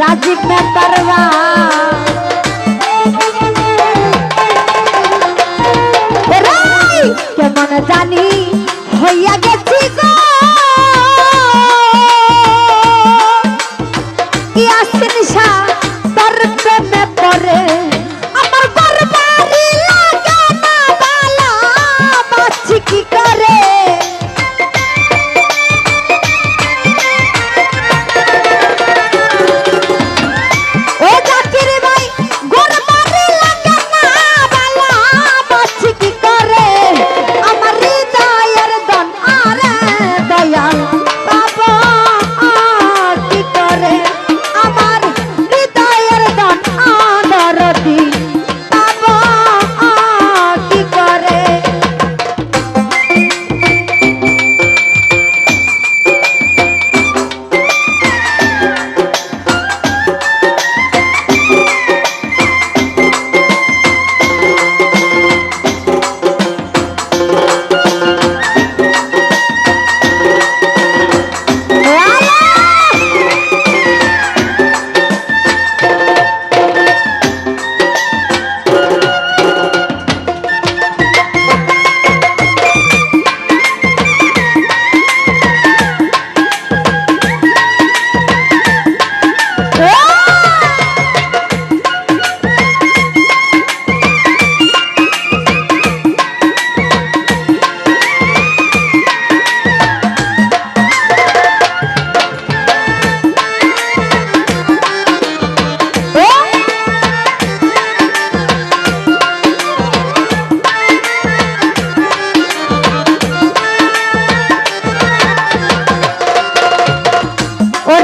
राजीव में परवा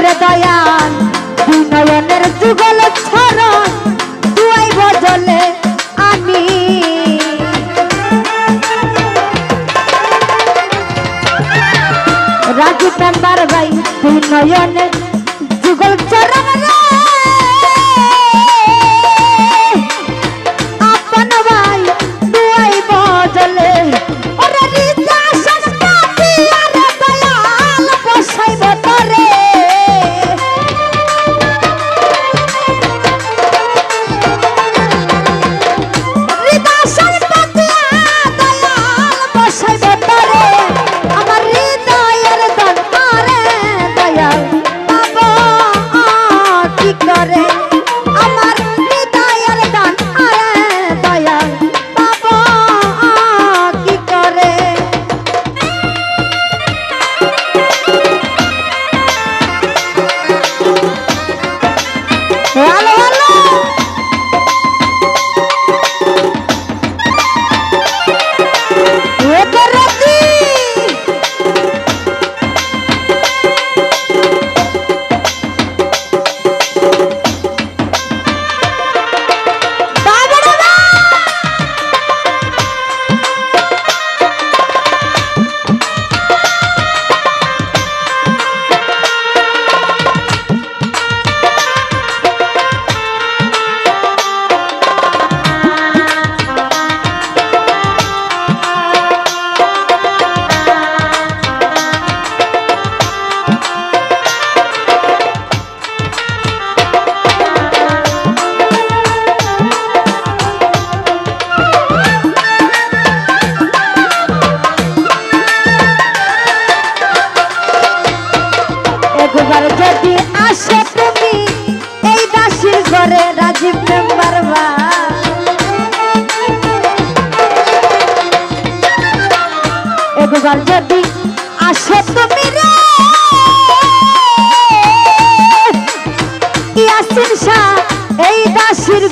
করে দয়াল দুই নয়নের যুগল ছরণ দুয়াই বদলে আমি। রাজু প্রাণ ভাই দুই নয়নের যুগল চরণ আসো তুমি এই দাসির ঘরে রাজীব মেম্বার বা এবার যদি আসো তুমি এই দাসির